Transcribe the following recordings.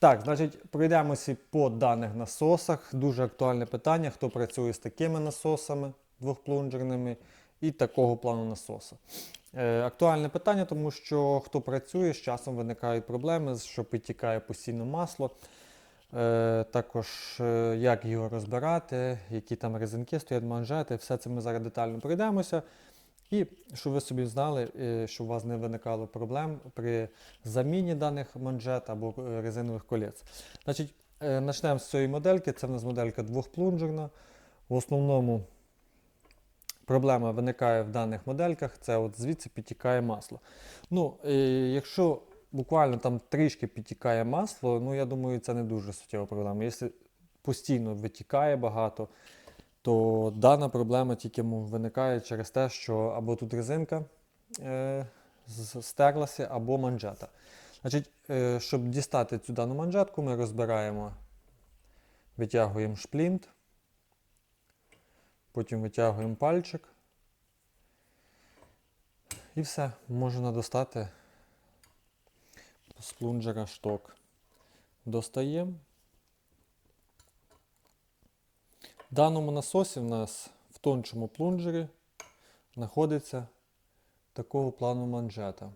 Так, значить, пройдемося по даних насосах. Дуже актуальне питання, хто працює з такими насосами двохплунжерними і такого плану насоса. Е, актуальне питання, тому що хто працює, з часом виникають проблеми, що підтікає постійно масло. Е, також е, як його розбирати, які там резинки стоять, манжети, все це ми зараз детально пройдемося. І щоб ви собі знали, е, щоб у вас не виникало проблем при заміні даних манжет або е, резинових колець. Значить, е, почнемо з цієї модельки. Це в нас моделька двохплунжерна. В основному проблема виникає в даних модельках, це от звідси підтікає масло. Ну, якщо буквально там трішки підтікає масло, ну я думаю, це не дуже суттєва проблема. Якщо постійно витікає багато, то дана проблема тільки виникає через те, що або тут резинка е, стерлася, або манжета. Значить, е, щоб дістати цю дану манжетку, ми розбираємо, витягуємо шплінт, потім витягуємо пальчик. І все, можна достати з плунжера шток. Достаємо. В даному насосі в нас в тончому плунжері знаходиться такого плану манжета.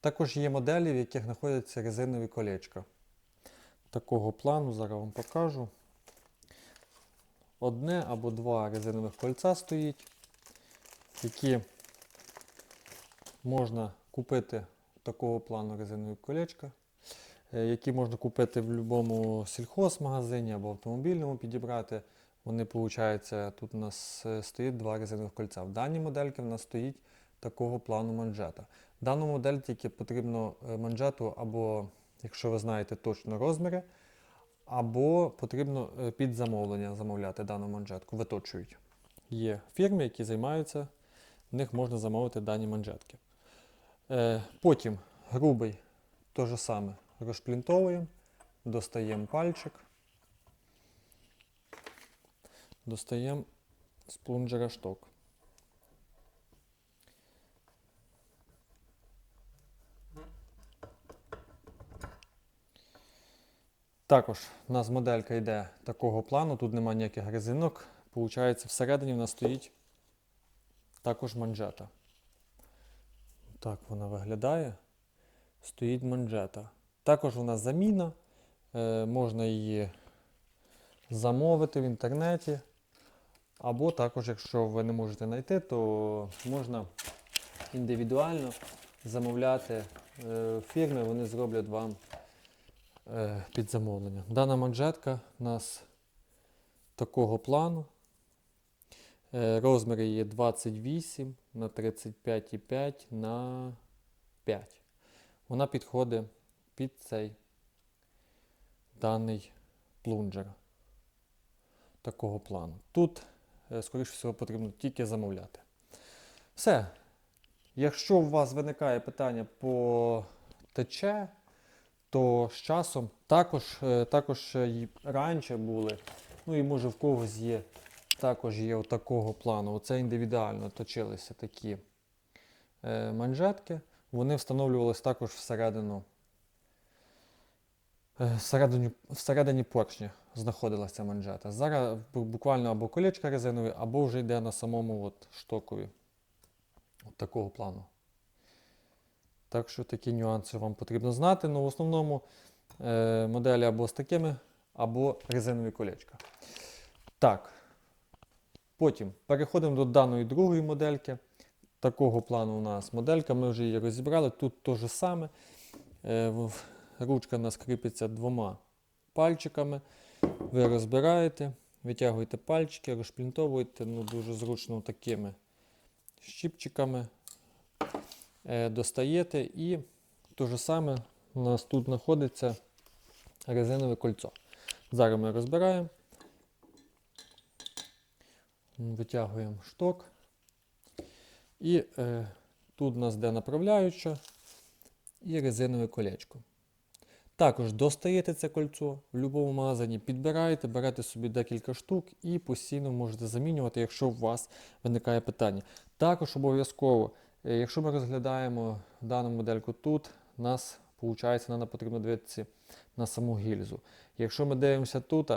Також є моделі, в яких знаходяться резинові колечка. Такого плану зараз вам покажу. Одне або два резинових кольця стоїть, які можна купити такого плану резинові колечка, е, які можна купити в будь-якому сільхозмагазині або автомобільному підібрати. Вони, виходить, тут у нас е, стоїть два резинових кольця. В даній модельці в нас стоїть такого плану манжета. В дану модель тільки потрібно е, манжету або, якщо ви знаєте точно розміри, або потрібно е, під замовлення замовляти дану манжетку, виточують. Є фірми, які займаються, в них можна замовити дані манжетки. Потім грубий те же саме розплінтовуємо, достаємо пальчик, достаємо з плунжера шток. Також у нас моделька йде такого плану, тут немає ніяких резинок. Получається, всередині в нас стоїть також манжета. Так вона виглядає. Стоїть манжета. Також вона заміна. Е, можна її замовити в інтернеті. Або також, якщо ви не можете знайти, то можна індивідуально замовляти е, фірми, вони зроблять вам е, під замовлення. Дана манжетка у нас такого плану. Е, Розміри є 28 на 35,5 на 5. Вона підходить під цей даний плунжер такого плану. Тут, скоріше всього, потрібно тільки замовляти. Все. Якщо у вас виникає питання по ТЧ, то з часом також, е, також е, й раніше були, ну і може в когось є, також є такого плану. Оце індивідуально точилися такі е, манжетки. Вони встановлювалися також всередину. Е, Всередині, всередині поршня знаходилася манжета. Зараз буквально або колечка резинові, або вже йде на самому от штокові. От такого плану. Так що такі нюанси вам потрібно знати. Ну, в основному е, моделі або з такими, або резинові колечка. Так. Потім переходимо до даної другої модельки. Такого плану у нас моделька, ми вже її розібрали. Тут те ж саме. Е, ручка у нас кріпиться двома пальчиками. Ви розбираєте, витягуєте пальчики, розплінтовуєте ну, дуже зручно такими щіпчиками. Е, достаєте і те ж саме у нас тут знаходиться резинове кольцо. Зараз ми розбираємо, витягуємо шток. І е, тут у нас де направляюча і резинове колечко. Також достаєте це кольцо в будь-якому магазині, підбираєте, берете собі декілька штук і постійно можете замінювати, якщо у вас виникає питання. Також обов'язково, е, якщо ми розглядаємо дану модельку тут, у нас Получається, нам потрібно дивитися на саму гільзу. Якщо ми дивимося тут,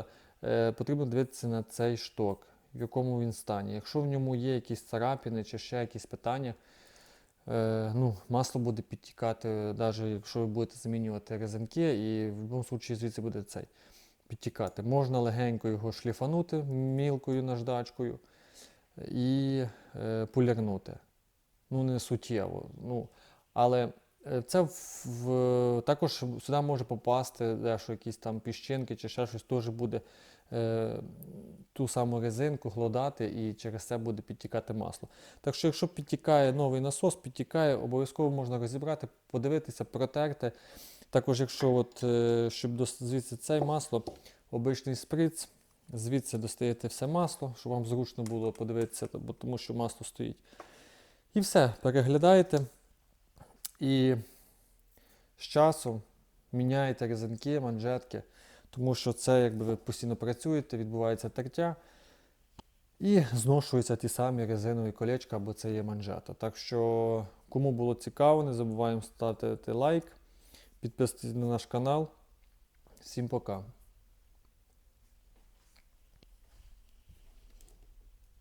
е, потрібно дивитися на цей шток, в якому він стані. Якщо в ньому є якісь царапини чи ще якісь питання, ну, масло буде підтікати, навіть якщо ви будете замінювати резинки, і в будь-якому випадку звідси буде цей підтікати. Можна легенько його шліфанути мілкою наждачкою і е, полірнути. Ну, не суттєво. Ну, але е, це в, в- також сюди може попасти дещо, якісь там піщинки чи ще щось теж буде е, ту саму резинку гладати і через це буде підтікати масло. Так що, якщо підтікає новий насос, підтікає, обов'язково можна розібрати, подивитися, протерти. Також, якщо от, е, щоб звідси це масло, обичний сприц, звідси достаєте все масло, щоб вам зручно було подивитися, тому що масло стоїть. І все, переглядаєте. І з часом міняєте резинки, манжетки, тому що це, якби ви постійно працюєте, відбувається тертя. І зношуються ті самі резинові колечка, або це є манжета. Так що, кому було цікаво, не забуваємо ставити лайк, підписуйтесь на наш канал. Всім пока.